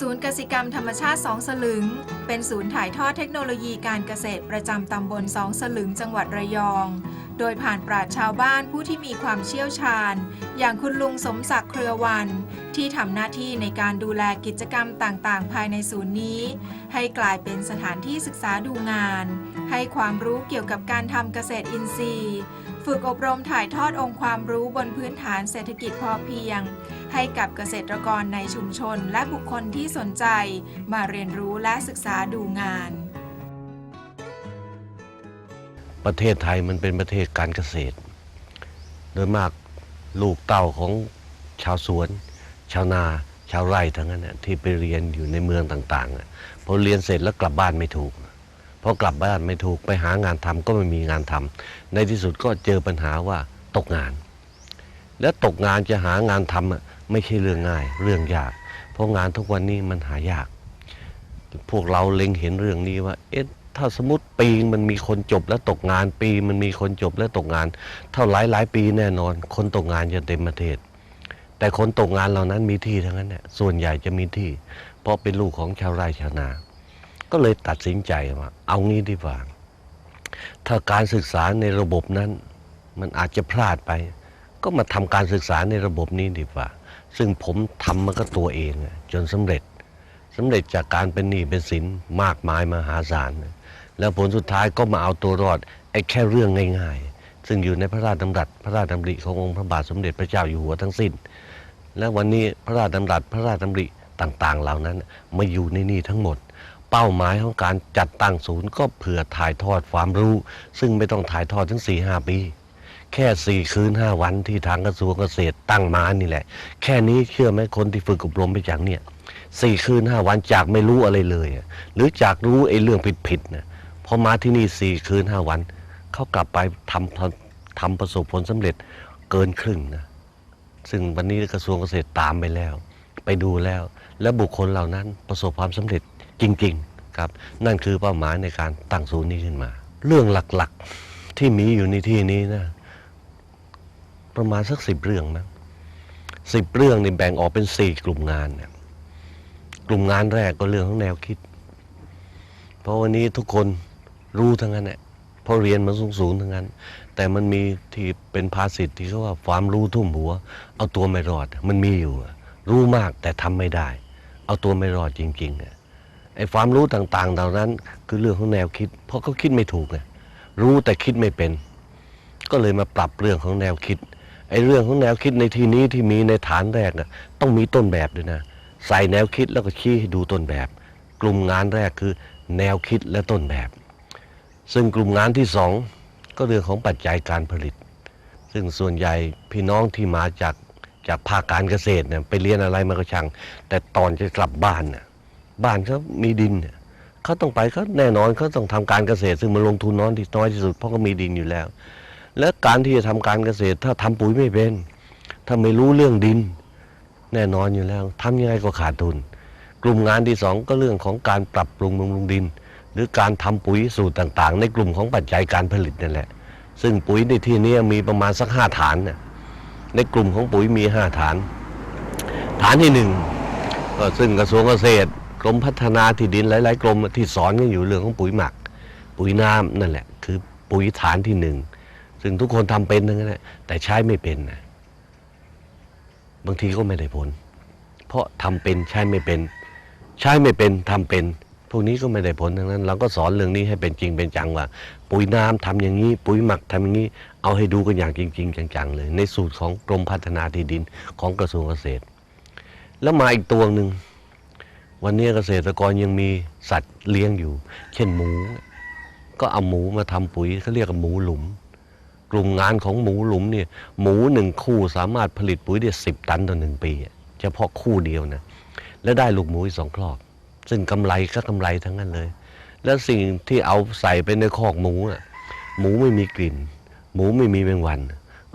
ศูนย์กสิกรรมธรรมชาติสองสลึง เป็นศูนย์ถ่ายทอดเทคโนโลยีการเกษตรประจำตำบลสองสลึงจังหวัดระยอง โดยผ่านปราชชาวบ้านผู้ที่มีความเชี่ยวชาญ อย่างคุณลุงสมศักดิ์เครือวัน ที่ทำหน้าที่ในการดูแลกิจกรรมต่างๆ ภายในศูนย์นี้ ให้กลายเป็นสถานที่ศึกษาดูงาน ให้ความรู้เกี่ยวกับการทำเกษตรอินทรีย์ ฝึกอบรมถ่ายทอดองค์ความรู้บนพื้นฐานเศรษฐกิจพอเพียง ให้กับเกษตรกรในชุมชนและบุคคลที่สนใจ มาเรียนรู้และศึกษาดูงาน ประเทศไทยมันเป็นประเทศการเกษตร โดยมากลูกเต้าของชาวสวน ชาวนาชาวไร่ทั้งนั้นที่ไปเรียนอยู่ในเมืองต่างๆพอเรียนเสร็จแล้วกลับบ้านไม่ถูก พอกลับบ้านไม่ถูกไปหางานทำก็ไม่มีงานทำในที่สุดก็เจอปัญหาว่าตกงาน แล้วตกงานจะหางานทำอะไม่ใช่เรื่องง่ายเรื่องยาก เพราะงานทุกวันนี้มันหายาก พวกเราเล็งเห็นเรื่องนี้ว่า เอ๊ะถ้าสมมติปีมันมีคนจบแล้วตกงานปีมันมีคนจบแล้วตกงาน เท่าหลายหลายปีแน่นอน คนตกงานจะเต็มประเทศ แต่คนตกงานเหล่านั้นมีที่ทั้งนั้นเนี่ยส่วนใหญ่จะมีที่ เพราะเป็นลูกของชาวไร่ชาวนา ก็เลยตัดสินใจว่าเอางี้ดีกว่า ถ้าการศึกษาในระบบนั้นมันอาจจะพลาดไป ก็มาทำการศึกษาในระบบนี้ดีกว่า ซึ่งผมทำมันก็ตัวเองจนสำเร็จสำเร็จจากการเป็นหนี้เป็นสินมากมายมหาศาลแล้วผลสุดท้ายก็มาเอาตัวรอดไอ้แค่เรื่องง่าย ๆ ซึ่งอยู่ในพระราชดำรัสพระราชดำริขององค์พระบาทสมเด็จพระเจ้าอยู่หัวทั้งสิ้น และวันนี้พระราชดำรัสพระราชดำริต่าง ๆ เหล่านั้นมาอยู่ในนี่ทั้งหมด เป้าหมายของการจัดตั้งศูนย์ก็เพื่อถ่ายทอดความรู้ ซึ่งไม่ต้องถ่ายทอดถึง4ีหปี แค่สี่คืนห้าวันที่ทางกระทรวงเกษตรตั้งมานี่แหละ แค่นี้เชื่อไหมคนที่ฝึกอบรมไปจากเนี่ยสี่คืนห้าวันจากไม่รู้อะไรเลย หรือจากรู้ไอ้เรื่องผิดๆนะพอมาที่นี่สี่คืนห้าวัน เขากลับไปทำทำทำประสบผลสำเร็จเกินครึ่งนะซึ่งวันนี้กระทรวงเกษตรตามไปแล้ว ไปดูแล้ว และบุคคลเหล่านั้นประสบความสำเร็จ จริงๆครับ นั่นคือเป้าหมายในการตั้งศูนย์นี้ขึ้นมา เรื่องหลักๆที่มีอยู่ในที่นี้นะประมาณสักสิบเรื่องนะสิบเรื่องนี่แบ่งออกเป็นสี่กลุ่มงานนะกลุ่มงานแรกก็เรื่องของแนวคิด เพราะวันนี้ทุกคนรู้ทั้งนั้นแหละเพราะเรียนมาสูงๆทั้งนั้น แต่มันมีที่เป็นภาษิตที่เขาว่าความรู้ทุ่มหัว เอาตัวไม่รอด มันมีอยู่ รู้มากแต่ทำไม่ได้ เอาตัวไม่รอดจริงๆ อะไอ้ความรู้ต่างๆ เหล่านั้น คือเรื่องของแนวคิด เพราะเขาคิดไม่ถูกไงรู้แต่คิดไม่เป็น ก็เลยมาปรับเรื่องของแนวคิดไอ้เรื่องของแนวคิดในที่นี้ที่มีในฐานแรกอะต้องมีต้นแบบด้วยนะ ใส่แนวคิดแล้วก็ชี้ให้ดูต้นแบบ กลุ่มงานแรกคือแนวคิดและต้นแบบ ซึ่งกลุ่มงานที่สองก็เรื่องของปัจจัยการผลิต ซึ่งส่วนใหญ่พี่น้องที่มาจากจากภาคการเกษตรเนี่ยไปเรียนอะไรมาก็ช่างแต่ตอนจะกลับบ้านเนี่ย บ้านเขามีดินเขาต้องไปเขาแน่นอนเขาต้องทำการเกษตร ซึ่งมันลงทุนน้อยที่น้อยที่สุดเพราะเขามีดินอยู่แล้ว และการที่จะทำการเกษตร ถ้าทำปุ๋ยไม่เป็น ถ้าไม่รู้เรื่องดิน แน่นอนอยู่แล้วทำยังไงก็ขาดทุน กลุ่มงานที่สองก็เรื่องของการปรับปรุงบำรุงดิน หรือการทำปุ๋ยสูตรต่างๆ ในกลุ่มของปัจจัยการผลิตนั่นแหละ ซึ่งปุ๋ยในที่นี้มีประมาณสักห้าฐานน่ะในกลุ่มของปุ๋ยมีห้าฐาน ฐานที่หนึ่งก็ซึ่งกระทรวงเกษตร กรมพัฒนาที่ดินหลาย ๆ กรมที่สอนกันอยู่เรื่องของปุ๋ยหมัก ปุ๋ยน้ำนั่นแหละ คือปุ๋ยฐานที่หนึ่งซึ่งทุกคนทำเป็นทั้งนั้นแหละแต่ใช้ไม่เป็นนะบางทีก็ไม่ได้ผล เพราะทำเป็นใช้ไม่เป็น ใช้ไม่เป็นทำเป็น พวกนี้ก็ไม่ได้ผลทั้งนั้น เราก็สอนเรื่องนี้ให้เป็นจริงเป็นจังว่า ปุ๋ยน้ำทำอย่างนี้ ปุ๋ยหมักทำอย่างนี้ เอาให้ดูกันอย่างจริง ๆ จังๆเลย ในสูตรของกรมพัฒนาที่ดินของกระทรวงเกษตร แล้วมาอีกตัวหนึ่ง วันนี้เกษตรกรยังมีสัตว์เลี้ยงอยู่ เช่นหมู ก็เอาหมูมาทำปุ๋ยเขาเรียกว่าหมูหลุม กลุ่มงานของหมูหลุมเนี่ยหมูหนึ่งคู่สามารถผลิตปุ๋ยได้สิบตันต่อหนึ่งปีเฉพาะคู่เดียวนะแล้วได้ลูกหมูอีกสองครอบ ซึ่งกำไรก็กำไรทั้งนั้นเลย แล้วสิ่งที่เอาใส่ไปในคอกหมูน่ะหมูไม่มีกลิ่น หมูไม่มีแมงวัน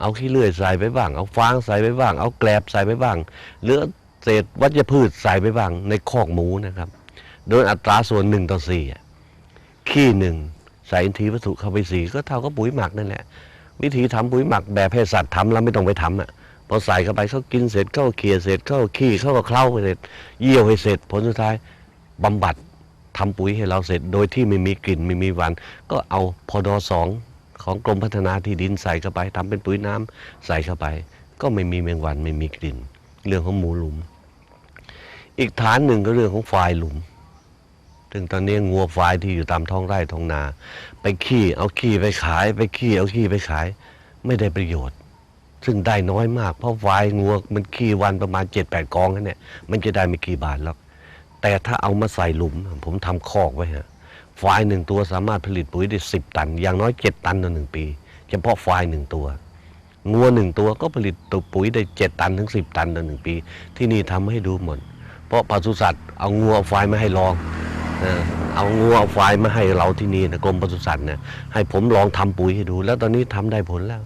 เอาขี้เลื่อยใส่ไปบ้าง เอาฟางใส่ไปบ้าง เอาแกลบใส่ไปบ้างหรือ เศษวัชพืชใส่ไปบ้างในคอกหมูนะครับ โดยอัตราส่วนหนึ่งต่อสี่ขี้หนึ่งใส่อินทรีย์วัตถุเข้าไปสี่ก็เท่ากับปุ๋ยหมักนั่นแหละ วิธีทำปุ๋ยหมักแบบให้สัตว์ทำแล้วไม่ต้องไปทำอะพอใส่เข้าไปเขากินเสร็จเข้าเขี่ยเสร็จเข้าขี้เข้าก็เคล้าไปเสร็จ เยี่ยวให้เสร็จผลสุดท้ายบำบัดทำปุ๋ยให้เราเสร็จ โดยที่ไม่มีกลิ่นไม่มีหวานก็เอาพอดอสองของกรมพัฒนาที่ดินใส่เข้าไปทำเป็นปุ๋ยน้ำใส่เข้าไป ก็ไม่มีแมงวันไม่มีกลิ่น เรื่องของหมูหลุม อีกฐานหนึ่งก็เรื่องของควายหลุม ซึ่งตอนนี้งัวควายที่อยู่ตามท้องไร่ท้องนา ไปขี้เอาขี้ไปขาย ไปขี้เอาขี้ไปขาย ไม่ได้ประโยชน์ ซึ่งได้น้อยมาก เพราะควายงัวมันขี้วันประมาณเจ็ดแปดกองนั่นเนี่ยมันจะได้ไม่กี่บาทหรอกแต่ถ้าเอามาใส่หลุม ผมทำคอกไว้ฮะควายหนึ่งตัวสามารถผลิตปุ๋ยได้สิบตัน อย่างน้อยเจ็ดตันต่อหนึ่งปี เฉพาะควายหนึ่งตัวงัวหนึ่งตัวก็ผลิตตัวปุ๋ยได้เจ็ดตันถึงสิบตันต่อหนึ่งปี ที่นี่ทำให้ดูหมด เพราะปศุสัตว์เอางัวเอาควายมาให้ลองเอางัวเอาควายมาให้เราที่นี่นะกรมปศุสัตว์เนี่ยให้ผมลองทำปุ๋ยให้ดู แล้วตอนนี้ทำได้ผลแล้ว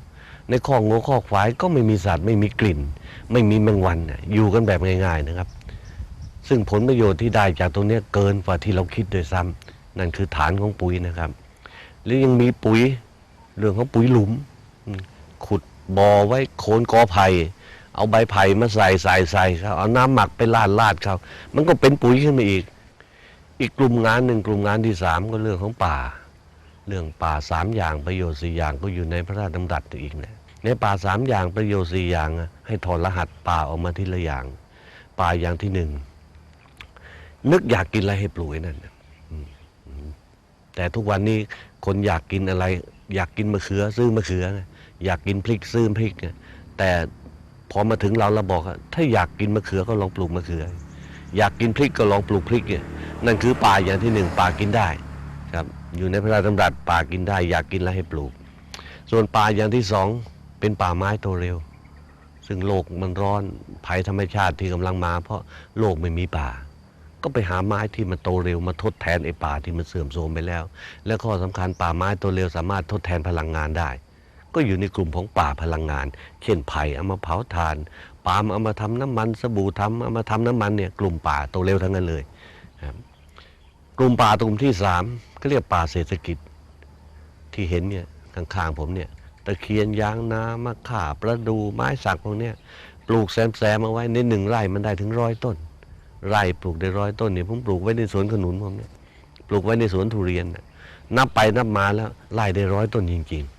ในข้องัวข้อกควายก็ไม่มีสัตว์ไม่มีกลิ่น ไม่มีแมงวันน่ะอยู่กันแบบง่าย ๆนะครับ ซึ่งผลประโยชน์ที่ได้จากตรงนี้เกินกว่าที่เราคิดโดยซ้ำนั่นคือฐานของปุ๋ยนะครับหรือยังมีปุ๋ยเรื่องของปุ๋ยหลุม ขุดบ่อไว้โคนกอไผ่ เอาใบไผ่มาใส่ใส่ใส่ครับเอาน้ำหมักไปลาดลาดเขามันก็เป็นปุ๋ยขึ้นมาอีก อีกกลุ่มงานหนึ่งกลุ่มงานที่สามก็เรื่องของป่า เรื่องป่าสามอย่างประโยชน์สี่อย่างก็อยู่ในพระราชดำรัสอีกนะในป่าสามอย่างประโยชน์สี่อย่างอะให้ถอดรหัสป่าออกมาทีละอย่าง ป่าอย่างที่หนึ่งนึกอยากกินอะไรให้ปลูกนั่นแต่ทุกวันนี้คนอยากกินอะไร อยากกินมะเขือ ซื้อมะเขือไงอยากกินพริกซื้อพริกไงแต่ พอมาถึงเราเราบอกถ้าอยากกินมะเขือก็ลองปลูกมะเขือ อยากกินพริกก็ลองปลูกพริกเนี่ยนั่นคือป่าอย่างที่หนึ่งป่ากินได้ครับอยู่ในพระราชดำรัสป่ากินได้ อยากกินแล้วให้ปลูก ส่วนป่าอย่างที่สองเป็นป่าไม้โตเร็ว ซึ่งโลกมันร้อนภัยธรรมชาติที่กำลังมา เพราะโลกไม่มีป่า ก็ไปหาไม้ที่มันโตเร็วมาทดแทนไอ้ป่าที่มันเสื่อมโทรมไปแล้ว และข้อสำคัญป่าไม้โตเร็วสามารถทดแทนพลังงานได้ ก็อยู่ในกลุ่มของป่าพลังงาน เช่นไผ่เอามาเผาถ่าน ปาล์มเอามาทำน้ำมัน สบู่ทำเอามาทำน้ำมันเนี่ยกลุ่มป่าโตเร็วทั้งนั้นเลยกลุ่มป่ากลุ่มที่สามก็เรียกป่าเศรษฐกิจที่เห็นเนี่ยข้างๆผมเนี่ยตะเคียนยางนามะข่าประดูไม้สักพวกเนี้ยปลูกแซมๆเอาไว้ในหนึ่งไร่มันได้ถึงร้อยต้น ไร่ปลูกได้ร้อยต้นเนี่ยผมปลูกไว้ในสวนขนุนผมเนี่ยปลูกไว้ในสวนทุเรียนน่ะนับไปนับมาแล้วไร่ได้ร้อยต้นจริงๆ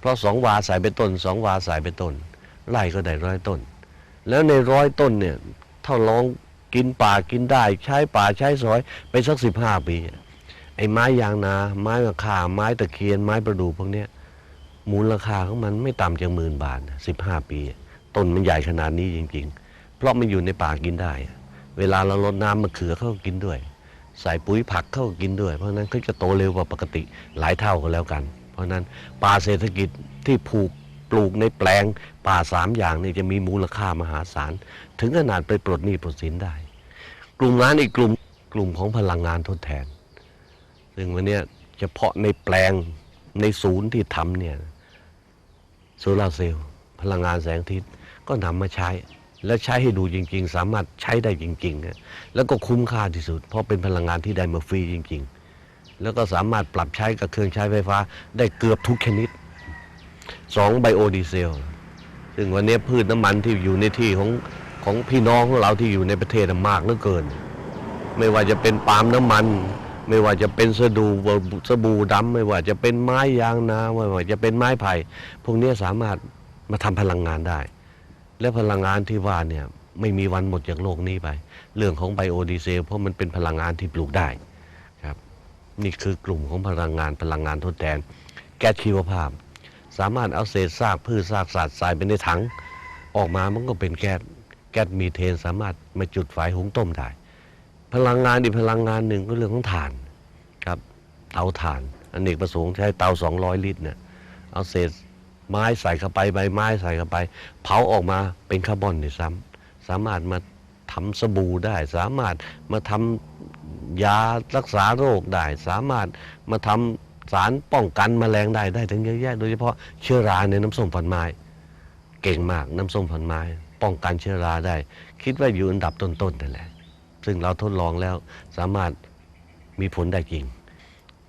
เพราะสองวาใส่ไปต้นสองวาใส่ไปต้นไร่ก็ได้ร้อยต้น แล้วในร้อยต้นเนี่ยถ้าลองกินป่ากินได้ใช้ป่าใช้สอยไปสักสิบห้าปี ไอ้ไม้ยางนา ไม้มะข่าไม้ตะเคียน ไม้ประดู่พวกเนี้ยมูลราคาของมันไม่ต่ำจากหมื่นบาทสิบห้าปี ต้นมันใหญ่ขนาดนี้จริง ๆ เพราะมันอยู่ในป่ากินได้ เวลาเราลดน้ำมะเขือเขากินด้วย ใส่ปุ๋ยผักเขากินด้วย เพราะฉะนั้นเขาจะโตเร็วกว่าปกติหลายเท่ากันแล้วกัน ราะนั้นป่าเศรษฐกิจที่ผูกปลูกในแปลงป่าสามอย่างนี่จะมีมูลค่ามหาศาล ถึงขนาดไปปลดหนี้ปลดสินได้ กลุ่มงานอีกกลุ่มกลุ่มของพลังงานทดแทน ซึ่งวันนี้เฉพาะในแปลงในศูนย์ที่ทำเนี่ยโซลาร์เซลล์พลังงานแสงอาทิตย์ก็นำมาใช้ และใช้ให้ดูจริง ๆ สามารถใช้ได้จริงๆ แล้วก็คุ้มค่าที่สุด เพราะเป็นพลังงานที่ได้มาฟรีจริง ๆ แล้วก็สามารถปรับใช้กับเครื่องใช้ไฟฟ้าได้เกือบทุกชนิดสองไบโอดีเซล ซึ่งวันนี้พืชน้ำมันที่อยู่ในที่ของของพี่น้องของเราที่อยู่ในประเทศมากเหลือเกิน ไม่ว่าจะเป็นปาล์มน้ำมัน ไม่ว่าจะเป็นสดูสบู่ดำไม่ว่าจะเป็นไม้ยางนาไม่ว่าจะเป็นไม้ไผ่พวกนี้สามารถมาทำพลังงานได้ และพลังงานที่ว่าเนี่ยไม่มีวันหมดจากโลกนี้ไป เรื่องของไบโอดีเซลเพราะมันเป็นพลังงานที่ปลูกได้ นี่คือกลุ่มของพลังงานพลังงานทดแทน แก๊สชีวภาพ สามารถเอาเศษซากพืชซากสัตว์ใส่ไปในถัง ออกมามันก็เป็นแก๊สแก๊สมีเทนสามารถมาจุดไฟหุงต้มได้ พลังงานอีกพลังงานหนึ่งก็เรื่องของถ่านครับเตาถ่านอเนกประสงค์ใช้เตา 200 ลิตรเนี่ยเอาเศษไม้ใส่เข้าไปใบไม้ใส่เข้าไป เผาออกมาเป็นคาร์บอนนี่ซ้ำสามารถมาทำสบู่ได้ สามารถมาทำ ยารักษาโรคได้ สามารถมาทำสารป้องกันแมลงได้ได้ถึงเยอะแยะ โดยเฉพาะเชื้อราในน้ำส้มฝันไม้ เก่งมากน้ำส้มฝันไม้ ป้องกันเชื้อราได้ คิดว่าอยู่อันดับต้นๆนั่นแหละ ซึ่งเราทดลองแล้วสามารถมีผลได้จริง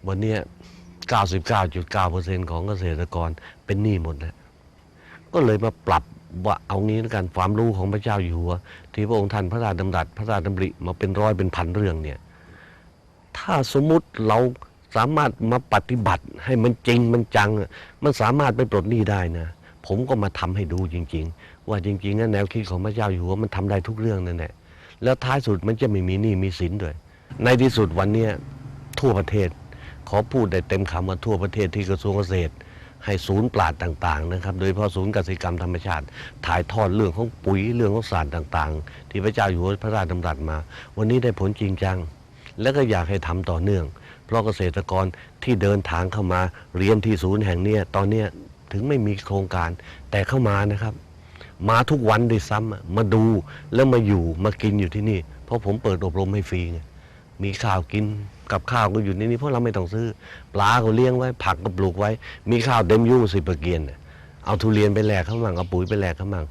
วันนี้ 99.9%ของเกษตรกรเป็นหนี้หมดแล้วก็เลยมาปรับว่าเอางี้แล้วกันความรู้ของพระเจ้าอยู่หัว ที่พระองค์ท่านพระราชดำรัสพระราชดำริมาเป็นร้อยเป็นพันเรื่องเนี่ย ถ้าสมมุติเราสามารถมาปฏิบัติให้มันจริงมันจัง มันสามารถไปปลดหนี้ได้นะ ผมก็มาทำให้ดูจริง ๆ ว่าจริงๆนะแนวคิดของพระเจ้าอยู่หัวมันทำได้ทุกเรื่องนั่นแหละแล้วท้ายสุดมันจะไม่มีหนี้มีสินด้วย ในที่สุดวันเนี้ทั่วประเทศ ขอพูดได้เต็มคำว่าทั่วประเทศที่กระทรวงเกษตร ให้ศูนย์ปราดต่างๆนะครับ โดยเฉพาะศูนย์เกษตรกรรมธรรมชาติ ถ่ายทอดเรื่องของปุ๋ยเรื่องของสารต่างๆ ที่พระเจ้าอยู่หัวพระราชดำรัสมา วันนี้ได้ผลจริงจัง แล้วก็อยากให้ทำต่อเนื่อง เพราะเกษตรกรที่เดินทางเข้ามาเรียนที่ศูนย์แห่งเนี้ยตอนเนี้ยถึงไม่มีโครงการแต่เข้ามานะครับ มาทุกวันด้วยซ้ำมาดูแล้วมาอยู่มากินอยู่ที่นี่ เพราะผมเปิดอบรมให้ฟรีไงมีข้าวกินกับข้าวก็อยู่ในนี้เพราะเราไม่ต้องซื้อ ปลาก็เลี้ยงไว้ ผักก็ปลูกไว้ มีข้าวเต็มยุ่งสิบปเกียนเอาทุเรียนไปแลกข้างมั่งเอาปุ๋ยไปแลกข้างมั่ง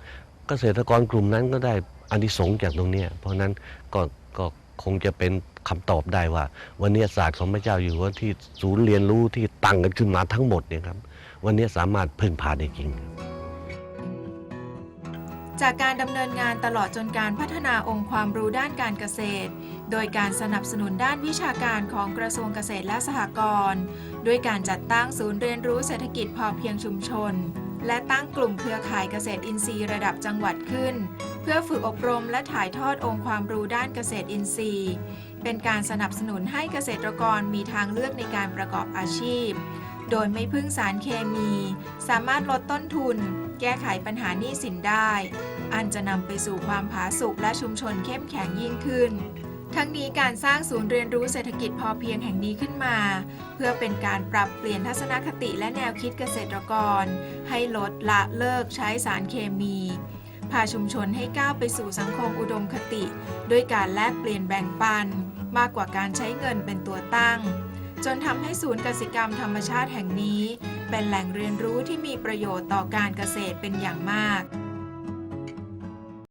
เกษตรกรกลุ่มนั้นก็ได้อานิสงส์จากตรงนี้เพราะนั้นก็ก็ คงจะเป็นคำตอบได้ว่า วันนี้ศาสตร์ของพระเจ้าอยู่หัวที่ศูนย์เรียนรู้ที่ตั้งกันขึ้นมาทั้งหมดเนี่ยครับ วันนี้สามารถพึ่งพาได้จริง จากการดำเนินงานตลอดจนการพัฒนาองค์ความรู้ด้านการเกษตร โดยการสนับสนุนด้านวิชาการของกระทรวงเกษตรและสหกรณ์ด้วยการจัดตั้งศูนย์เรียนรู้เศรษฐกิจพอเพียงชุมชน และตั้งกลุ่มเครือข่ายเกษตรอินทรีย์ระดับจังหวัดขึ้น เพื่อฝึกอบรมและถ่ายทอดองค์ความรู้ด้านเกษตรอินทรีย์ เป็นการสนับสนุนให้เกษตรกรมีทางเลือกในการประกอบอาชีพ โดยไม่พึ่งสารเคมี สามารถลดต้นทุน แก้ไขปัญหาหนี้สินได้ อันจะนำไปสู่ความผาสุกและชุมชนเข้มแข็งยิ่งขึ้นทั้งนี้การสร้างศูนย์เรียนรู้เศรษฐกิจพอเพียงแห่งนี้ขึ้นมา เพื่อเป็นการปรับเปลี่ยนทัศนคติและแนวคิดเกษตรกร ให้ลดละเลิกใช้สารเคมี พาชุมชนให้ก้าวไปสู่สังคมอุดมคติ ด้วยการแลกเปลี่ยนแบ่งปัน มากกว่าการใช้เงินเป็นตัวตั้ง จนทำให้ศูนย์กสิกรรมธรรมชาติแห่งนี้ เป็นแหล่งเรียนรู้ที่มีประโยชน์ต่อการเกษตรเป็นอย่างมาก